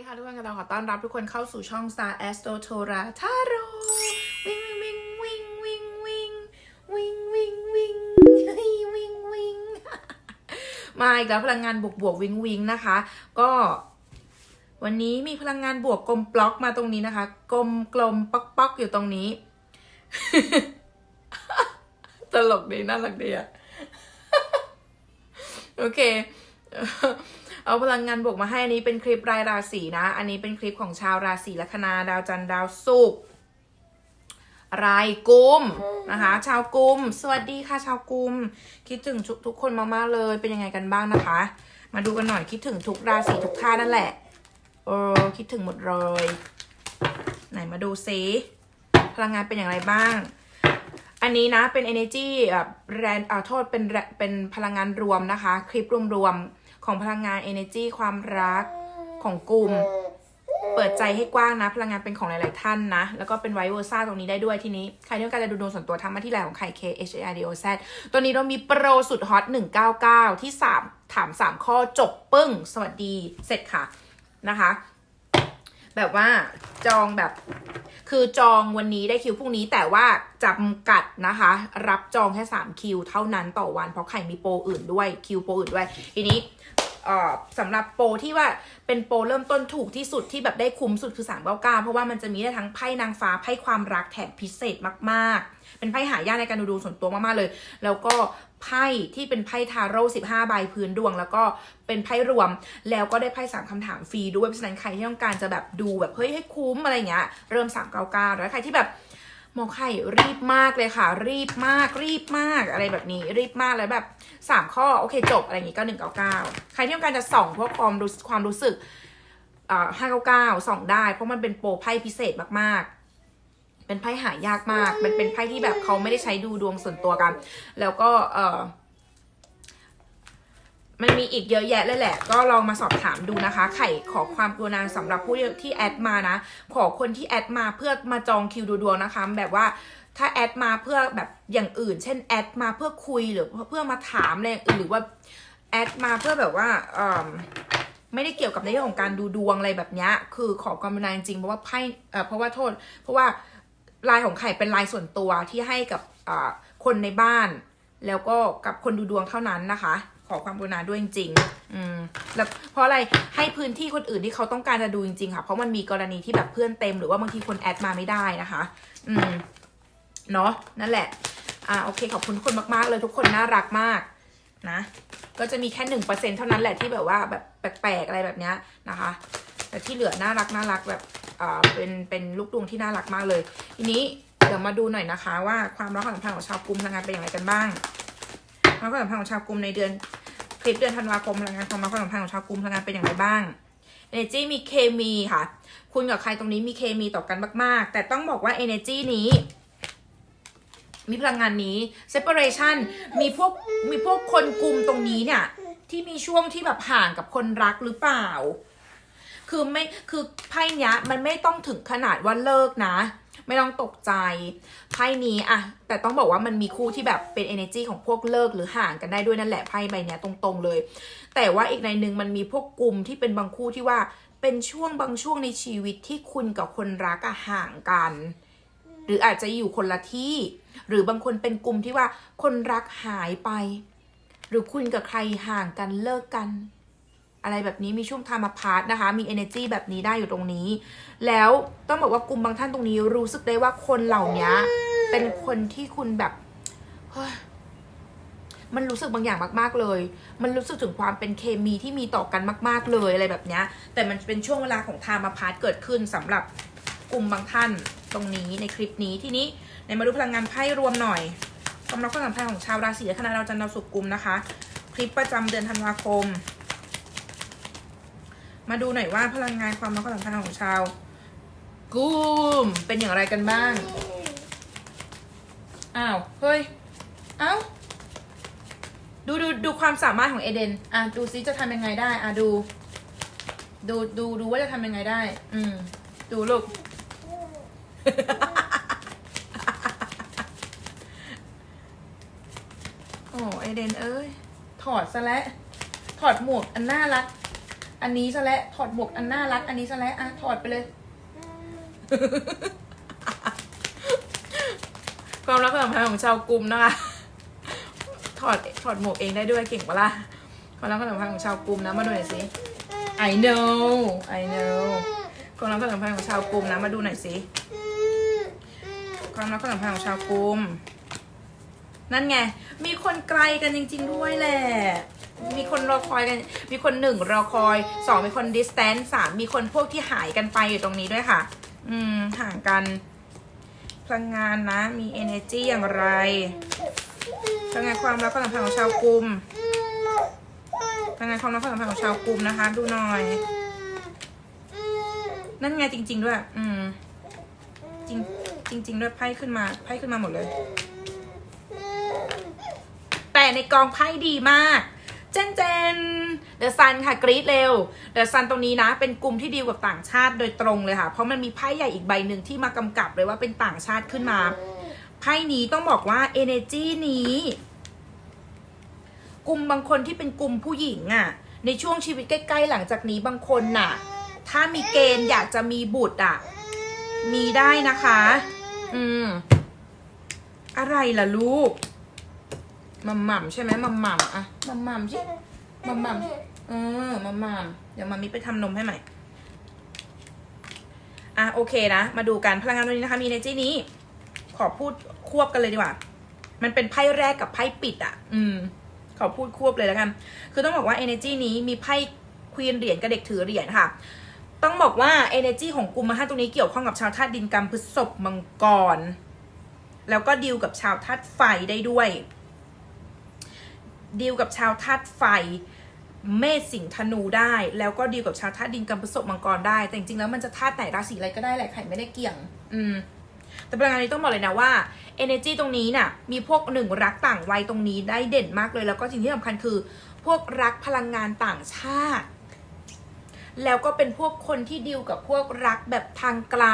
ดีค่ะทุกคนเราขอต้อนรับทุกคนเข้าสู่ช่อง Star Astro Tora Taro วิ่งวิ่งวิ่งวิ่งวิ่งวิ่งวิ่งวิ่งวิ่งวิ่งวิ่งมาอีกแล้วพลังงานบวกบวกวิ่งวิ่งนะคะ ก็วันนี้มีพลังงานบวกกลมบล็อกมาตรงนี้นะคะ กลมกลมป๊อกป๊อกอยู่ตรงนี้ ตลกดีน่ารักดีอะโอเค เอาพลังงานบวกมาให้อันนี้เป็นคลิปรายราศีนะ อันนี้เป็นคลิปของชาวราศีลัคนาดาวจันทร์ดาวศุกร์รายกุมนะคะ ชาวกุม สวัสดีค่ะ ชาวกุม คิดถึงทุกทุกคนมากๆเลย เป็นยังไงกันบ้างนะคะ มาดูกันหน่อยคิดถึงทุกราศีทุกท่านนั่นแหละเออคิดถึงหมดเลย ไหนมาดูซิพลังงานเป็นอย่างไรบ้าง อันนี้นะเป็น energy แบบแรนเอาโทษเป็นเป็นพลังงานรวมนะคะ คลิปรวมๆ ของพลังงาน energy ความรักของกลุ่ม เปิดใจให้กว้างนะ พลังงานเป็นของหลาย ๆ ท่านนะ แล้วก็เป็นไวเวอร์ซ่าตรงนี้ได้ด้วยทีนี้ ใครที่ต้องการจะดูดวงส่วนตัวทำมาที่ไลน์ของใคร K H A R D O Z ตัวนี้เรามีโปรสุดฮอต199 ที่ 3 ถาม 3 ข้อจบปึ้ง สวัสดีเสร็จค่ะนะคะ แบบว่าจองแบบคือจองวันนี้ได้คิวพรุ่งนี้แต่ว่าจำกัดนะคะ รับจองแค่ 3 คิวเท่านั้นต่อวันเพราะไข่มีโปรอื่นด้วยคิวโปรอื่นด้วย ทีนี้ สำหรับโปรที่ว่าเป็นโปรเริ่มต้นถูกที่สุดที่แบบได้คุ้มสุดคือ 3 9 9 เพราะว่ามันจะมีได้ทั้งไพ่นางฟ้าไพ่ความรักแถมพิเศษมากๆ เป็นไพ่หายากในการดูดวงส่วนตัวมากๆเลย แล้วก็ไพ่ที่เป็นไพ่ทาโร่15 ใบพื้นดวง แล้วก็เป็นไพ่รวม แล้วก็ได้ไพ่สามคำถามฟรีด้วยเพราะฉะนั้นใครที่ต้องการจะแบบดูแบบเฮ้ยให้คุ้มอะไรเงี้ยเริ่ม 399 แล้วใครที่แบบ มอไข่รีบมากเลยค่ะ รีบมาก รีบมากอะไรแบบนี้ รีบมากแล้วแบบ 3 ข้อโอเคจบอะไรอย่างงี้ก็199ใครที่ต้องการจะส่องพวกความรู้ความรู้สึกอ่าเก้าเก้าส่องได้ เพราะมันเป็นโปรไพ่พิเศษมากๆ เป็นไพ่หายากมาก มันเป็นไพ่ที่แบบเขาไม่ได้ใช้ดูดวงส่วนตัวกัน แล้วก็เออ มันมีอีกเยอะแยะเลยแหละ ก็ลองมาสอบถามดูนะคะ ไข่ขอความกรุณาสำหรับผู้ที่แอดมานะ ขอคนที่แอดมาเพื่อมาจองคิวดูดวงนะคะ แบบว่าถ้าแอดมาเพื่อแบบอย่างอื่น เช่นแอดมาเพื่อคุยหรือเพื่อมาถามอะไรอย่างอื่นหรือว่าแอดมาเพื่อแบบว่าเออไม่ได้เกี่ยวกับในเรื่องของการดูดวงอะไรแบบนี้คือขอความกรุณาจริงเพราะว่าไพ่เอ่อเพราะว่าโทษ เพราะว่าลายของไข่เป็นลายส่วนตัวที่ให้กับคนในบ้าน แล้วก็กับคนดูดวงเท่านั้นนะคะ ขอความกรุณาด้วยจริงๆ อืม แล้วเพราะอะไร ให้พื้นที่คนอื่นที่เขาต้องการจะดูจริงๆ ค่ะ เพราะมันมีกรณีที่แบบเพื่อนเต็มหรือว่าบางทีคนแอดมาไม่ได้นะคะ อืม เนาะนั่นแหละ อ่า โอเค ขอบคุณทุกคนมากๆ เลยทุกคนน่ารักมาก นะ ก็จะมีแค่หนึ่งเปอร์เซ็นเท่านั้นแหละที่แบบว่าแบบแปลกๆ อะไรแบบเนี้ยนะคะ แต่ที่เหลือน่ารักน่ารักแบบ อ่า เป็น เป็นลูกดวงที่น่ารักมากเลย ทีนี้เดี๋ยวมาดูหน่อยนะคะ ว่าความรักความสัมพันธ์ของชาวกลุ่มพลังงานเป็นอย่างไรกันบ้าง ความรักความสัมพันธ์ของชาวกลุ่มในเดือนคลิปเดือนธันวาคมพลังงานความรักความสัมพันธ์ของชาวกลุ่มพลังงานเป็นอย่างไรบ้าง Energy มีเคมีค่ะ คุณกับใครตรงนี้มีเคมีต่อกันมาก ๆ แต่ต้องบอกว่า Energy นี้ มีพลังงานนี้ separation มีพวกมีพวกคนกลุ่มตรงนี้เนี่ย ที่มีช่วงที่แบบห่างกับคนรักหรือเปล่า คือไม่คือไพ่เนี้ยมันไม่ต้องถึงขนาดว่าเลิกนะ ไม่ต้องตกใจไพ่นี้อะแต่ต้องบอกว่ามันมีคู่ที่แบบเป็น energy ของพวกเลิกหรือห่างกันได้ด้วยนั่นแหละไพ่ใบเนี้ยตรงๆเลย แต่ว่าอีกในหนึ่งมันมีพวกกลุ่มที่เป็นบางคู่ที่ว่าเป็นช่วงบางช่วงในชีวิตที่คุณกับคนรักอะห่างกัน หรืออาจจะอยู่คนละที่ หรือบางคนเป็นกลุ่มที่ว่าคนรักหายไป หรือคุณกับใครห่างกันเลิกกัน อะไรแบบนี้มีช่วงทามาพาร์ทนะคะ มี energy แบบนี้ได้อยู่ตรงนี้ แล้วต้องบอกว่ากลุ่มบางท่านตรงนี้รู้สึกได้ว่าคนเหล่านี้เป็นคนที่คุณแบบเฮ้ยมันรู้สึกบางอย่างมาก ๆ เลย มันรู้สึกถึงความเป็นเคมีที่มีต่อกันมาก ๆ เลยอะไรแบบนี้ แต่มันเป็นช่วงเวลาของทามาพาร์ทเกิดขึ้นสำหรับกลุ่มบางท่านตรงนี้ในคลิปนี้ ที่นี้ในมาดูพลังงานไพ่รวมหน่อยสำหรับความสัมพันธ์ของชาวราศีคณะเราจันทร์ดาวศุกร์กุมนะคะ คลิปประจำเดือนธันวาคม มาดูหน่อยว่าพลังงานความรักความสัมพันธ์ของชาวกุมเป็นอย่างไรกันบ้าง อ้าว เฮ้ย เอ้า ดูดูดูความสามารถของเอเดน อะ ดูซิจะทำยังไงได้ อะ ดู ดูดูดูว่าจะทำยังไงได้ อืม ดูลูก โอ้เอเดนเอ้ย ถอดซะแล้ว ถอดหมวกอันน่ารัก อันนี้ซะแล้วถอดหมวกอันน่ารัก อันนี้ซะแล้วอะถอดไปเลย ความรักความสัมพันธ์ของชาวกลุ่มนะคะ ถอดถอดหมวกเองได้ด้วยเก่งปะล่ะความรักความสัมพันธ์ของชาวกลุ่มนะมาดูหน่อยสิ I know I know ความรักความสัมพันธ์ของชาวกลุ่มนะมาดูหน่อยสิ ความรักความสัมพันธ์ของชาวกลุ่มนั่นไง มีคนไกลกันจริง ๆ ด้วยแหละ มีคนรอคอยกัน มีคนหนึ่งรอคอยสองมีคน distance สามมีคนพวกที่หายกันไปอยู่ตรงนี้ด้วยค่ะ อืม ห่างกัน พลังงานนะ มี energy อย่างไร พลังงานความรักความสัมพันธ์ของชาวกลุ่มพลังงานความรักความสัมพันธ์ของชาวกลุ่มนะคะ ดูหน่อย นั่นไงจริง ๆ ด้วย อืม จริงจริง ๆ ด้วยไพ่ขึ้นมาไพ่ขึ้นมาหมดเลย แต่ในกองไพ่ดีมาก เจนเจนเดอะซันค่ะกรีดเร็วเดอะซันตรงนี้นะ เป็นกลุ่มที่ดีลกับต่างชาติโดยตรงเลยค่ะ เพราะมันมีไพ่ใหญ่อีกใบหนึ่งที่มากำกับเลยว่าเป็นต่างชาติขึ้นมาไพ่นี้ต้องบอกว่า energy นี้ กลุ่มบางคนที่เป็นกลุ่มผู้หญิงอะ่ะ ในช่วงชีวิตใกล้ๆหลังจากนี้บางคนน่ะ ถ้ามีเกณฑ์อยากจะมีบุตรอะ มีได้นะคะ อืม อะไรล่ะลูก มัมมัมใช่ไหมมัมมัมอะมัมมัมใช่มัมมัมเออมัมมัมเดี๋ยวมามิไปทำนมให้ใหม่อะโอเคนะ มาดูกันพลังงานตัวนี้นะคะ มีในจี้นี้ ขอพูดควบกันเลยดีกว่า มันเป็นไพ่แรกกับไพ่ปิดอะอืม ขอพูดควบเลยแล้วกัน คือต้องบอกว่า energy นี้มีไพ่ควีนเหรียญกับเด็กถือเหรียญค่ะ ต้องบอกว่า energy ของกุมารตรงนี้เกี่ยวข้องกับชาวธาตุดินกรรมพฤษภมังกร แล้วก็ดีลกับชาวธาตุไฟได้ด้วย ดีลกับชาวธาตุไฟ เมษสิงห์ธนูได้ แล้วก็ดีลกับชาวธาตุดินกรรมพฤษภมังกรได้ แต่จริงๆแล้วมันจะธาตุไหนราศีอะไรก็ได้แหละไข่ไม่ได้เกี่ยง อืมแต่พลังงานนี้ต้องบอกเลยนะว่า energy ตรงนี้น่ะ มีพวกหนึ่งรักต่างวัยตรงนี้ได้เด่นมากเลย แล้วก็สิ่งที่สำคัญคือ พวกรักพลังงานต่างชาติ แล้วก็เป็นพวกคนที่ดีลกับพวกรักแบบทางไกล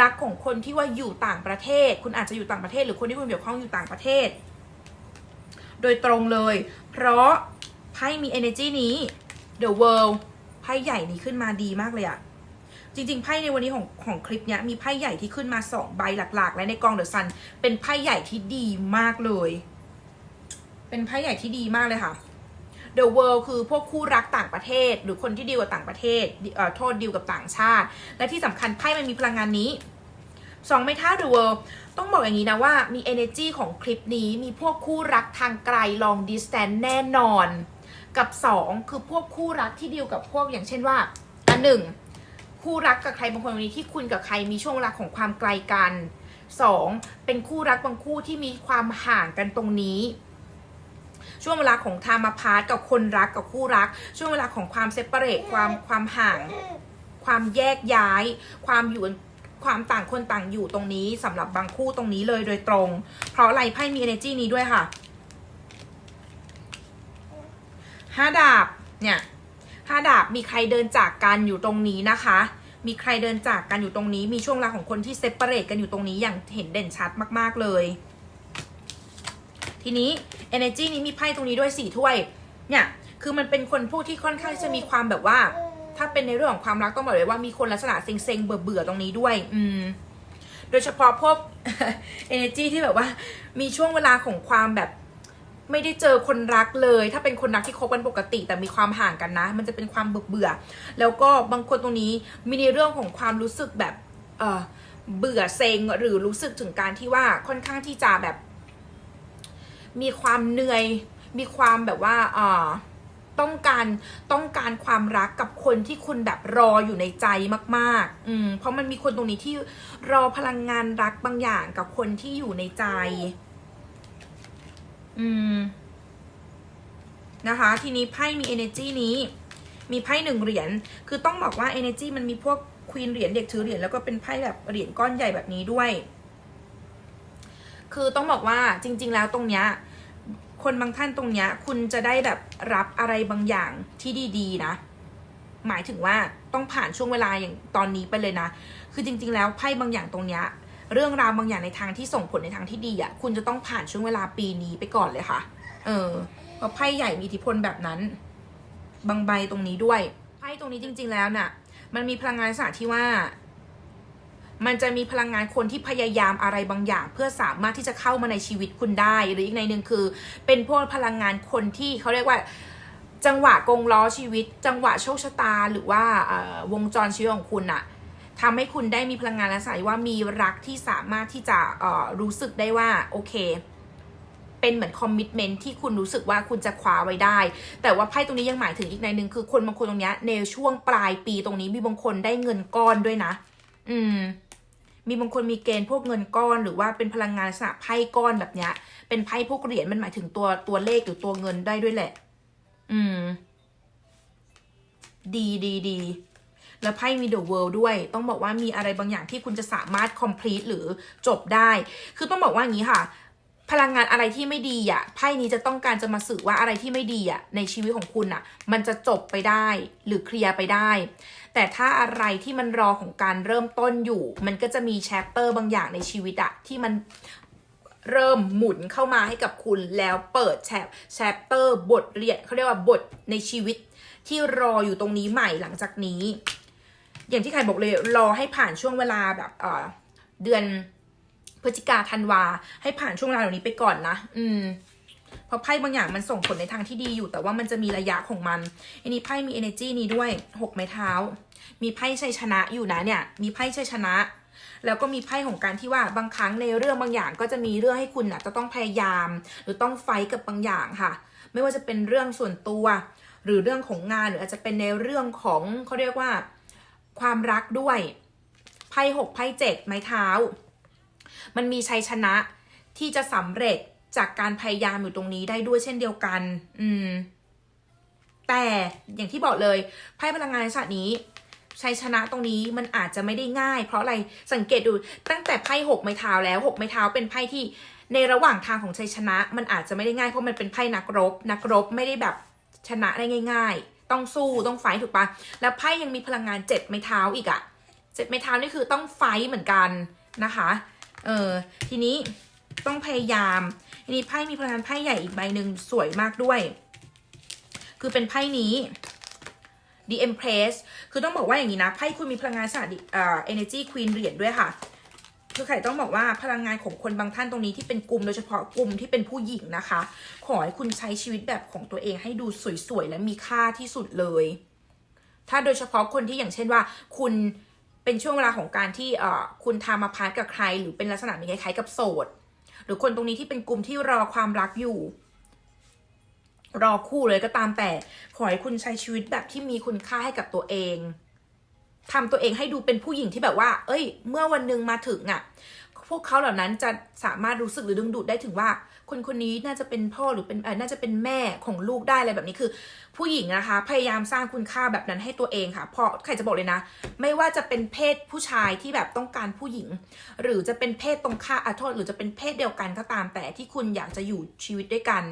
รักของคนที่ว่าอยู่ต่างประเทศ คุณอาจจะอยู่ต่างประเทศ หรือคนที่คุณเกี่ยวข้องอยู่ต่างประเทศ โดยตรงเลย เพราะไพ่มี energy นี้ the world ไพ่ใหญ่นี้ขึ้นมาดีมากเลยอะจริงๆไพ่ในวันนี้ของของคลิปเนี้ยมีไพ่ใหญ่ที่ขึ้นมาสองใบหลักๆ และในกองเดอะซันเป็นไพ่ใหญ่ที่ดีมากเลย เป็นไพ่ใหญ่ที่ดีมากเลยค่ะ The World คือพวกคู่รักต่างประเทศ หรือคนที่ดีลกับต่างประเทศเอ่อโทษดีลกับต่างชาติ และที่สำคัญไพ่มันมีพลังงานนี้สองไม้เท้า The World ต้องบอกอย่างนี้นะว่ามี energy ของคลิปนี้มีพวกคู่รักทางไกล long distance แน่นอน กับสองคือพวกคู่รักที่ดีลกับพวกอย่างเช่นว่าอันหนึ่งคู่รักกับใครบางคนวันนี้ที่คุณกับใครมีช่วงเวลาของความไกลกันสองเป็นคู่รักบางคู่ที่มีความห่างกันตรงนี้ ช่วงเวลาของทามาพาร์ตกับคนรักกับคู่รัก ช่วงเวลาของความเซปเปอร์เรตความความห่าง ความแยกย้าย ความอยู่ ความต่างคนต่างอยู่ตรงนี้สำหรับบางคู่ตรงนี้เลยโดยตรง เพราะอะไรไพ่มี energy นี้ด้วยค่ะห้าดาบเนี่ยห้าดาบมีใครเดินจากกันอยู่ตรงนี้นะคะ มีใครเดินจากกันอยู่ตรงนี้ มีช่วงเวลาของคนที่เซปเปอร์เรตกันอยู่ตรงนี้อย่างเห็นเด่นชัดมากๆเลย ทีนี้ energy นี้มีไพ่ตรงนี้ด้วยสี่ถ้วยเนี่ยคือมันเป็นคนพวกที่ค่อนข้างจะมีความแบบว่า ถ้าเป็นในเรื่องของความรักต้องบอกเลยว่ามีคนลักษณะเซ็งๆเบื่อๆตรงนี้ด้วย อืม โดยเฉพาะพวก energy ที่แบบว่า มีช่วงเวลาของความแบบไม่ได้เจอคนรักเลย ถ้าเป็นคนรักที่คบกันปกติ แต่มีความห่างกันนะ มันจะเป็นความเบื่อเบื่อๆแล้วก็บางคนตรงนี้มีในเรื่องของความรู้สึกแบบ เออเบื่อเซ็งหรือรู้สึกถึงการที่ว่าค่อนข้างที่จะแบบ มีความเหนื่อย มีความแบบว่า เออ ต้องการต้องการความรักกับคนที่คุณแบบรออยู่ในใจมากๆ อืมเพราะมันมีคนตรงนี้ที่รอพลังงานรักบางอย่างกับคนที่อยู่ในใจ อืม นะคะ ทีนี้ไพ่มี energy นี้ มีไพ่หนึ่งเหรียญ คือต้องบอกว่า energy มันมีพวกควีนเหรียญเด็กถือเหรียญแล้วก็เป็นไพ่แบบเหรียญก้อนใหญ่แบบนี้ด้วย คือต้องบอกว่าจริง ๆ แล้วตรงเนี้ย คนบางท่านตรงเนี้ยคุณจะได้แบบรับอะไรบางอย่างที่ดีๆนะ หมายถึงว่าต้องผ่านช่วงเวลาอย่างตอนนี้ไปเลยนะ คือจริง ๆ แล้วไพ่บางอย่างตรงเนี้ยเรื่องราวบางอย่างในทางที่ส่งผลในทางที่ดีอะ คุณจะต้องผ่านช่วงเวลาปีนี้ไปก่อนเลยค่ะ เออเพราะไพ่ใหญ่มีอิทธิพลแบบนั้น บางใบตรงนี้ด้วย ไพ่ตรงนี้จริง ๆ แล้วน่ะ มันมีพลังงานลักษณะที่ว่า มันจะมีพลังงานคนที่พยายามอะไรบางอย่าง เพื่อสามารถที่จะเข้ามาในชีวิตคุณได้ หรืออีกในหนึ่งคือ เป็นพวกพลังงานคนที่เขาเรียกว่าจังหวะกงล้อชีวิต จังหวะโชคชะตา หรือว่าวงจรชีวิตของคุณอะทำให้คุณได้มีพลังงานลักษณะที่ว่ามีรักที่สามารถที่จะรู้สึกได้ว่าโอเคเป็นเหมือนคอมมิชเมนที่คุณรู้สึกว่าคุณจะคว้าไว้ได้ แต่ว่าไพ่ตรงนี้ยังหมายถึงอีกในหนึ่งคือคนบางคนตรงเนี้ยในช่วงปลายปีตรงนี้มีบางคนได้เงินก้อนด้วยนะ อืม มีบางคนมีเกณฑ์พวกเงินก้อน หรือว่าเป็นพลังงานลักษณะไพ่ก้อนแบบเนี้ย เป็นไพ่พวกเหรียญมันหมายถึงตัวตัวเลขหรือตัวเงินได้ด้วยแหละ อืม ดีดีดีแล้วไพ่มี The World ด้วย ต้องบอกว่ามีอะไรบางอย่างที่คุณจะสามารถ complete หรือจบได้ คือต้องบอกว่าอย่างนี้ค่ะ พลังงานอะไรที่ไม่ดีอะไพ่นี้จะต้องการจะมาสื่อว่าอะไรที่ไม่ดีอะในชีวิตของคุณอะ มันจะจบไปได้หรือเคลียร์ไปได้ แต่ถ้าอะไรที่มันรอของการเริ่มต้นอยู่ มันก็จะมีแชปเตอร์บางอย่างในชีวิตอะที่มันเริ่มหมุนเข้ามาให้กับคุณแล้วเปิดแชปแชปเตอร์บทเรียนเขาเรียกว่าบทในชีวิตที่รออยู่ตรงนี้ใหม่หลังจากนี้ อย่างที่ใครบอกเลยรอให้ผ่านช่วงเวลาแบบเเดือน พฤศจิกาธันวา ให้ผ่านช่วงเวลาเหล่านี้ไปก่อนนะ อืม เพราะไพ่บางอย่างมันส่งผลในทางที่ดีอยู่ แต่ว่ามันจะมีระยะของมัน อันนี้ไพ่มี energy นี้ด้วยหกไม้เท้า มีไพ่ชัยชนะอยู่นะเนี่ย มีไพ่ชัยชนะ แล้วก็มีไพ่ของการที่ว่าบางครั้งในเรื่องบางอย่างก็จะมีเรื่องให้คุณน่ะจะต้องพยายาม หรือต้องไฟกับบางอย่างค่ะ ไม่ว่าจะเป็นเรื่องส่วนตัว หรือเรื่องของงานหรืออาจจะเป็นในเรื่องของเขาเรียกว่า ความรักด้วย ไพ่หกไพ่เจ็ดไม้เท้า มันมีชัยชนะที่จะสำเร็จจากการพยายามอยู่ตรงนี้ได้ด้วยเช่นเดียวกัน อืม แต่อย่างที่บอกเลยไพ่พลังงานศาตร์นี้ชัยชนะตรงนี้มันอาจจะไม่ได้ง่าย เพราะอะไรสังเกตดูตั้งแต่ไพ่หกไม้เท้าแล้วหกไม้เท้าเป็นไพ่ที่ในระหว่างทางของชัยชนะ มันอาจจะไม่ได้ง่ายเพราะมันเป็นไพ่นักรบ นักรบไม่ได้แบบชนะได้ง่าย ๆ ต้องสู้ต้องไฟถูกปะแล้วไพ่ยังมีพลังงานเจ็ดไม้เท้าอีกอะเจ็ดไม้เท้านี่คือต้องไฟเหมือนกันนะคะ เออทีนี้ต้องพยายามทีนี้ไพ่มีพลังงานไพ่ใหญ่อีกใบหนึ่งสวยมากด้วย คือเป็นไพ่นี้ The Empress คือต้องบอกว่าอย่างนี้นะไพ่คุณมีพลังงานศาสตร์เอ่อ Energy Queen เหรียญด้วยค่ะคือไข่ต้องบอกว่าพลังงานของคนบางท่านตรงนี้ที่เป็นกลุ่มโดยเฉพาะกลุ่มที่เป็นผู้หญิงนะคะ ขอให้คุณใช้ชีวิตแบบของตัวเองให้ดูสวยๆและมีค่าที่สุดเลย ถ้าโดยเฉพาะคนที่อย่างเช่นว่า คุณ เป็นช่วงเวลาของการที่เอ่อคุณทำมาพาร์ทกับใคร หรือเป็นลักษณะมีคล้ายๆกับโสด หรือคนตรงนี้ที่เป็นกลุ่มที่รอความรักอยู่ รอคู่เลยก็ตามแต่ ขอให้คุณใช้ชีวิตแบบที่มีคุณค่าให้กับตัวเองทำตัวเองให้ดูเป็นผู้หญิงที่แบบว่า เอ้ย เมื่อวันหนึ่งมาถึงอะ่ะ พวกเขาเหล่านั้นจะสามารถรู้สึกหรือดึงดูดได้ถึงว่า คนคนนี้น่าจะเป็นพ่อหรือเป็นน่าจะเป็นแม่ของลูกได้อะไรแบบนี้คือ ผู้หญิงนะคะ พยายามสร้างคุณค่าแบบนั้นให้ตัวเองค่ะ เพราะใครจะบอกเลยนะ ไม่ว่าจะเป็นเพศผู้ชายที่แบบต้องการผู้หญิง หรือจะเป็นเพศตรงข้ามอะโทษ หรือจะเป็นเพศเดียวกันก็ตามแต่ที่คุณอยากจะอยู่ชีวิตด้วยกัน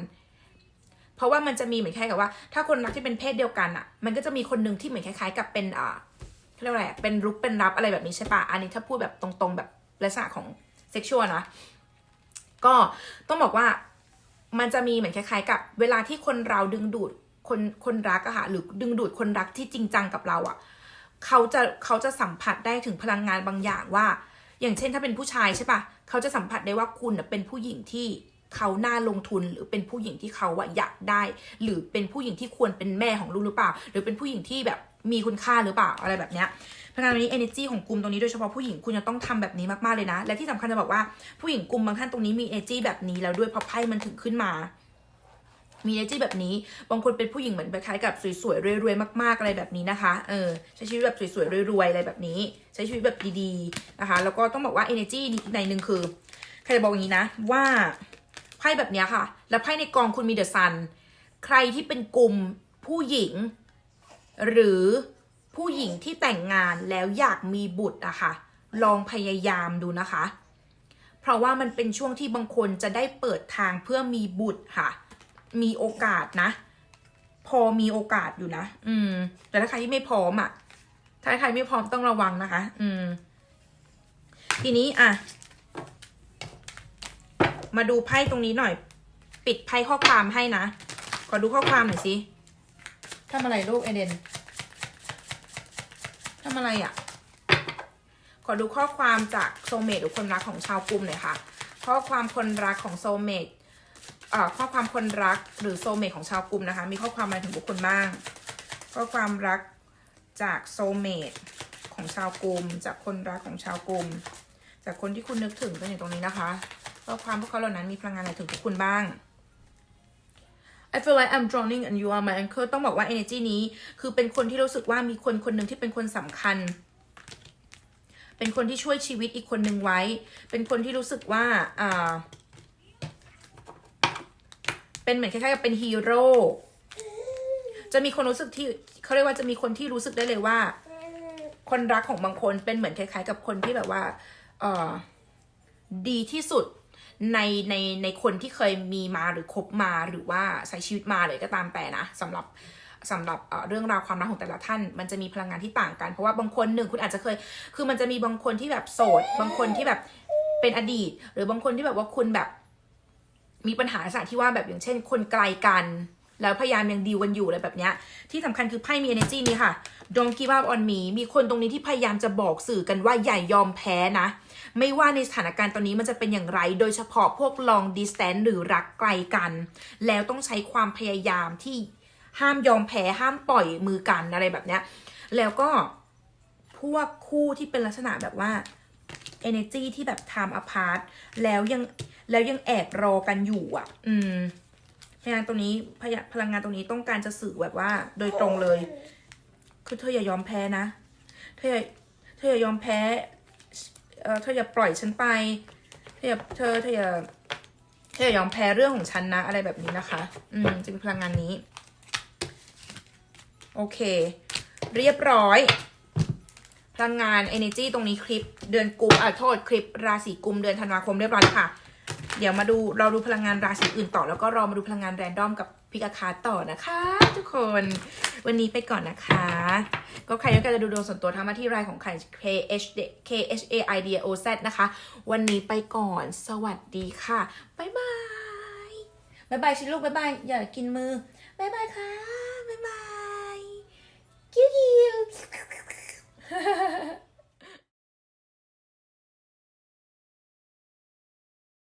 เพราะว่ามันจะมีเหมือนคล้ายกับว่า ถ้าคนรักที่เป็นเพศเดียวกันอะ มันก็จะมีคนหนึ่งที่เหมือนคล้าย ๆ กับเป็นอ่าเรียกว่าอะไรเป็นรุกเป็นรับอะไรแบบนี้ใช่ปะอันนี้ถ้าพูดแบบตรงๆแบบลักษณะของ เซ็กชวลนะก็ต้องบอกว่ามันจะมีเหมือนคล้ายๆ กับ เวลาที่คนเราดึงดูดคนคนรักอะค่ะหรือดึงดูดคนรักที่จริงจังกับเราอะเขาจะเขาจะสัมผัสได้ถึงพลังงานบางอย่างว่า อย่างเช่นถ้าเป็นผู้ชายใช่ปะเขาจะสัมผัสได้ว่าคุณเป็นผู้หญิงที่เขาน่าลงทุนหรือเป็นผู้หญิงที่เขาอะอยากได้ หรือเป็นผู้หญิงที่ควรเป็นแม่ของลูกหรือเปล่า หรือเป็นผู้หญิงที่แบบมีคุณค่าหรือเปล่าอะไรแบบเนี้ย พลังงานวันนี้ energy ของกลุ่มตรงนี้โดยเฉพาะผู้หญิงคุณจะต้องทำแบบนี้มากๆเลยนะ และที่สำคัญจะบอกว่าผู้หญิงกลุ่มบางท่านตรงนี้มี energy แบบนี้แล้วด้วยเพราะไพ่มันถึงขึ้นมามี energy แบบนี้ บางคนเป็นผู้หญิงเหมือนคล้ายกับสวยๆรวยๆมากๆอะไรแบบนี้นะคะ เออใช้ชีวิตแบบสวยๆรวยๆอะไรแบบนี้ ใช้ชีวิตแบบดีๆนะคะ แล้วก็ต้องบอกว่า energy ในหนึ่งคือใครจะบอกอย่างนี้นะ ว่าไพ่แบบนี้ค่ะ แล้วไพ่ในกองคุณมีเดอะซัน ใครที่เป็นกลุ่มผู้หญิง หรือ ผู้หญิงที่แต่งงานแล้วอยากมีบุตรอะค่ะ ลองพยายามดูนะคะ เพราะว่ามันเป็นช่วงที่บางคนจะได้เปิดทางเพื่อมีบุตรค่ะ มีโอกาสนะ พอมีโอกาสอยู่นะ อืม แต่ถ้าใครที่ไม่พร้อมอะถ้าใครไม่พร้อมต้องระวังนะคะ อืม ทีนี้อะ มาดูไพ่ตรงนี้หน่อย ปิดไพ่ข้อความให้นะ ขอดูข้อความหน่อยสิทำอะไรลูกเอเดน ทำอะไรอะ่ะ ขอดูข้อความจากโซเมตหรือคนรักของชาวกลุ่มหน่อยค่ะ ข้อความคนรักของโซเมตเอ่อข้อความคนรักหรือโซเมตของชาวกลุ่มนะคะ มีข้อความอะไรถึงบุคคลบ้าง ข้อความรักจากโซเมตของชาวกลุ่มจากคนรักของชาวกลุ่มจากคนที่คุณนึกถึงกันอยู่ตรงนี้นะคะข้อความพวกเขาเหล่านั้นมีพลังงานอะไรถึงพวกคุณบ้าง I feel like I'm drowning and you are my anchor ต้องบอกว่า energy นี้คือเป็นคนที่รู้สึกว่ามีคนคนหนึ่งที่เป็นคนสำคัญ เป็นคนที่ช่วยชีวิตอีกคนหนึ่งไว้ เป็นคนที่รู้สึกว่าอ่าเป็นเหมือนคล้ายๆกับเป็นฮีโร่จะมีคนรู้สึกที่เขาเรียกว่าจะมีคนที่รู้สึกได้เลยว่า คนรักของบางคนเป็นเหมือนคล้าย ๆ กับคนที่แบบว่าเออดีที่สุด ในในในคนที่เคยมีมาหรือคบมาหรือว่าใช้ชีวิตมาเลยก็ตามแต่นะสำหรับสำหรับเรื่องราวความรักของแต่ละท่าน มันจะมีพลังงานที่ต่างกัน เพราะว่าบางคนหนึ่งคุณอาจจะเคย คือมันจะมีบางคนที่แบบโสด บางคนที่แบบเป็นอดีต หรือบางคนที่แบบว่าคุณแบบ มีปัญหาลักษณะที่ว่าแบบอย่างเช่น คนไกลกัน แล้วพยายามยังดีลกันอยู่อะไรแบบเนี้ย ที่สำคัญคือไพ่มี energy นี่ค่ะ don't give up on me มีคนตรงนี้ที่พยายามจะบอกสื่อกันว่าอย่ายอมแพ้นะ ไม่ว่าในสถานการณ์ตอนนี้มันจะเป็นอย่างไร โดยเฉพาะพวก long distance หรือรักไกลกัน แล้วต้องใช้ความพยายามที่ห้ามยอมแพ้ห้ามปล่อยมือกันอะไรแบบเนี้ย แล้วก็พวกคู่ที่เป็นลักษณะแบบว่า energy ที่แบบ time apart แล้วยังแล้วยังแอบรอกันอยู่อะ อืม พลังงานตรงนี้พพลังงานตรงนี้ต้องการจะสื่อแบบว่า โดยตรงเลย คือเธออย่ายอมแพ้นะ เธออย่าเธออย่ายอมแพ้ เออเธออย่าปล่อยฉันไป เธออย่าเธอเธออย่าเธออย่ายอมแพ้เรื่องของฉันนะอะไรแบบนี้นะคะ อืมจะมีพลังงานนี้ โอเค เรียบร้อย พลังงาน energy ตรงนี้คลิป เดือนกุมอะโทษคลิป ราศีกุมเดือนธันวาคมเรียบร้อยค่ะ เดี๋ยวมาดูเราดูพลังงานราศีอื่นต่อ แล้วก็รอมาดูพลังงานแรนดอมกับพิกาคาต่อนะคะ ทุกคนวันนี้ไปก่อนนะคะ ก็ใครต้องการจะดูดวงส่วนตัวทักมาที่รายของใคร K H K H A I D O Z นะคะ วันนี้ไปก่อนสวัสดีค่ะบ๊ายบายบ๊ายบายชิลูกบ๊ายบายอย่ากินมือบ๊ายบายค่ะบ๊ายบายกิ้วกิ้ว